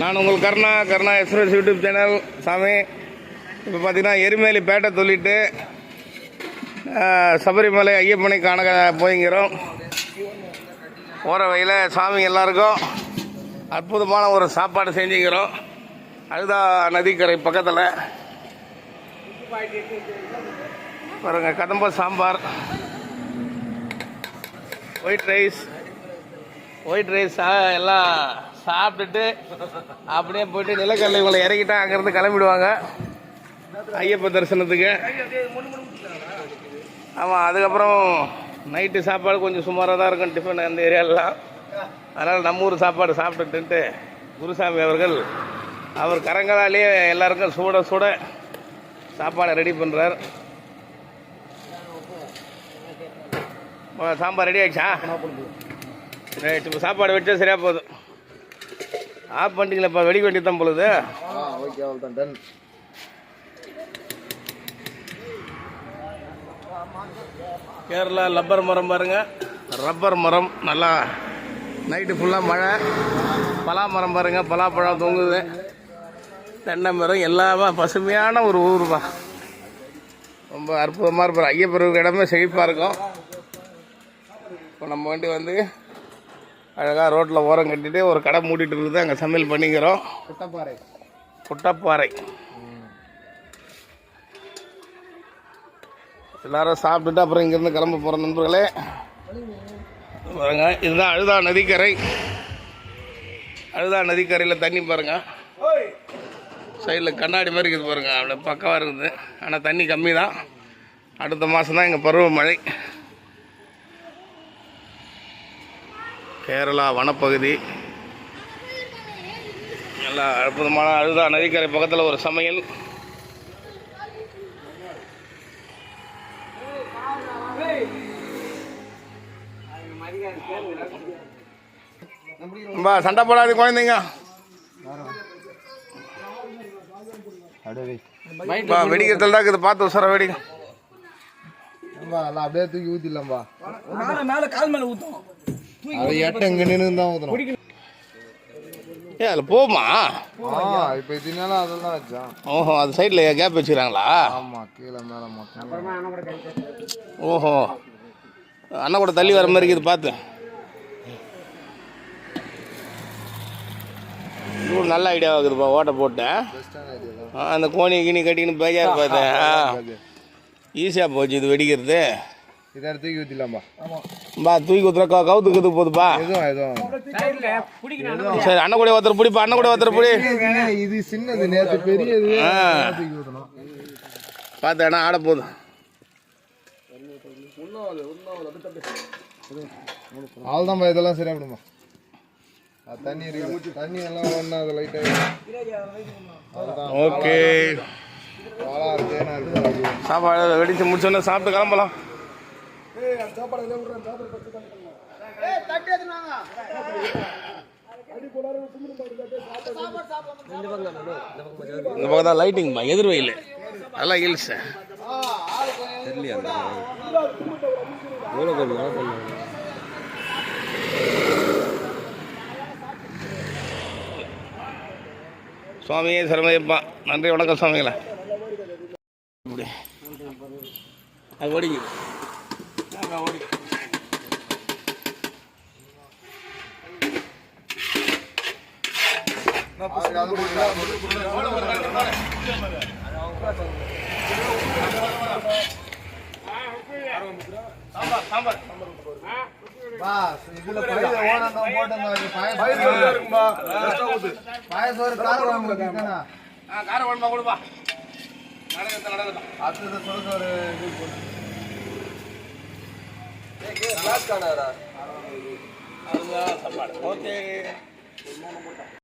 நான் உங்கள் Karuna Karuna express YouTube channel சாமி. இப்போ பார்த்தீங்கன்னா எருமேலி பேட்டை சொல்லிட்டு சபரிமலை ஐயப்பனை காண போய்ங்கிறோம். போகிற வழியில் சாமி எல்லாருக்கும் அற்புதமான ஒரு சாப்பாடு செஞ்சுக்கிறோம். அழுதா நதிக்கரை பக்கத்தில். பாருங்க கதம்ப sambar. White rice white rice எல்லாம் சாப்பிட்டுட்டு அப்படியே போயிட்டு நிலக்கல்ல இவங்களை இறக்கிட்டா அங்கேருந்து கிளம்பிடுவாங்க. ஐயப்ப தரிசனத்துக்கு. ஆமாம் அதுக்கப்புறம் நைட்டு சாப்பாடு கொஞ்சம் சுமாராக தான் இருக்கும் டிஃபன் அந்த ஏரியாலலாம் அதனால் நம்ம ஊர் சாப்பாடு சாப்பிட்டுட்டு குருசாமி அவர்கள் அவர் கரங்களாலேயே எல்லாருக்கும் சுட சுட சாப்பாடை ரெடி பண்ணுறார் சாம்பார் ரெடி ஆயிடுச்சா? ரைட் இப்போ சாப்பாடு வச்சா சரியாக போகுது. ஆஃப் பண்ணிட்டீங்களா வெடிக்க வேண்டியது தான் பொழுது ஆ ஓகே அவ்வளோ தான் டன் கேரளா லப்பர் மரம் பாருங்க. ரப்பர் மரம் நல்லா நைட்டு ஃபுல்லாக மழை. பலா மரம் பாருங்க பலாப்பழம் தொங்குது. தென்னை மரம் எல்லாமே பசுமையான ஒரு ஊருப்பா. ரொம்ப அற்புதமாக இருப்பார். ஐயப்பர் இடமே செழிப்பாக இருக்கும். இப்போ நம்ம வண்டி வந்து அழகாக ரோட்டில் ஓரம் கட்டிட்டு ஒரு கடை மூடிட்டு இருக்குது. அங்கே சமையல் பண்ணிக்கிறோம். குட்டப்பாறை புட்டப்பாறை. எல்லாரும் சாப்பிட்டுட்டு அப்புறம் இங்கேருந்து கிளம்ப போகிற நண்பர்களே. பாருங்க இதுதான் அழுதா நதிக்கரை. அழுதா நதிக்கரையில் தண்ணி பாருங்க. சைடில் கண்ணாடி மாதிரி இருக்குது பாருங்க அப்படியே பக்கவாக இருக்குது. ஆனால் தண்ணி கம்மி தான் அடுத்த மாதம் தான் இங்கே பருவமழை. கேரளா வனப்பகுதி. நல்லா அற்புதமான அழுதா நதிக்கரை பக்கத்தில் ஒரு சமையல். பா சண்டை போடாது குழந்தைங்க. வெடிக்கிறதுல தான் இருக்குது. பார்த்து உசர எல்லாம் அப்படியே தூக்கி ஊற்றிடலாம்பா மேல மேல கால் மேல ஊத்தும் அது எட்ட இங்கே நின்று தான் ஊற்றணும் ஏ அதில் போமா? ஆ இப்போ இதனால அதெல்லாம் வச்சான் ஓஹோ அது சைடில் கேப் வச்சுக்கிறாங்களா? ஆமாம் கீழே மேலே மொத்தம். ஓஹோ. அண்ணன் கூட தள்ளி வர மாதிரி இருக்குது பார்த்து இது நல்ல ஐடியா இருக்குதுப்பா ஓட்டை போட்டேன் அந்த கோணி கிணி கட்டின்னு பேஜார் பார்த்தேன் ஈஸியாக போச்சு இது வெடிக்கிறது. இதை எடுத்து தூக்கி ஊற்றிடலாம்பா பா தூக்கி ஊத்துற கவு கவுத்துக்குது போதுப்பா சரி அண்ணன் கூட ஒருத்தர் பிடிப்பா அண்ணன் கூட ஒருத்தர் பிடி. இது சின்னது நேற்று பெரியது. பார்த்து அண்ணா ஆட போகுது. அவ்வளோதான்பா இதெல்லாம் சரியா விடுமா? தண்ணி இருக்குது. தண்ணி எல்லாம் ஒன்றா அது லைட்டாக அதுதான் ஓகே. பாலா இருக்கு சாப்பாடு வெடிச்சு முடிச்சோன்னே சாப்பிட்டு கிளம்பலாம் இந்த பக்கம் தான் லைட்டிங்ப்பா எதிர் வெயில் அதெல்லாம் ஹில்ஸ் சுவாமியே சரமையப்பா நன்றி வணக்கம் சுவாமிகளா. அது ஓடிங்க அங்க ஓடி சாம்பார் சாம்பார் இதுல பயிர் ஓனந்தம் போட்டிருந்தாங்க பாயசம் பாயசம் ஒரு கார குழம்பு வைக்கணும். ஆ கார குழம்பா கொடுப்பா நடக்கட்டும் நடக்கட்டும் அடுத்தது சுட சோறு இது போட்டு. அதுதான் சாப்பாடு ஓகே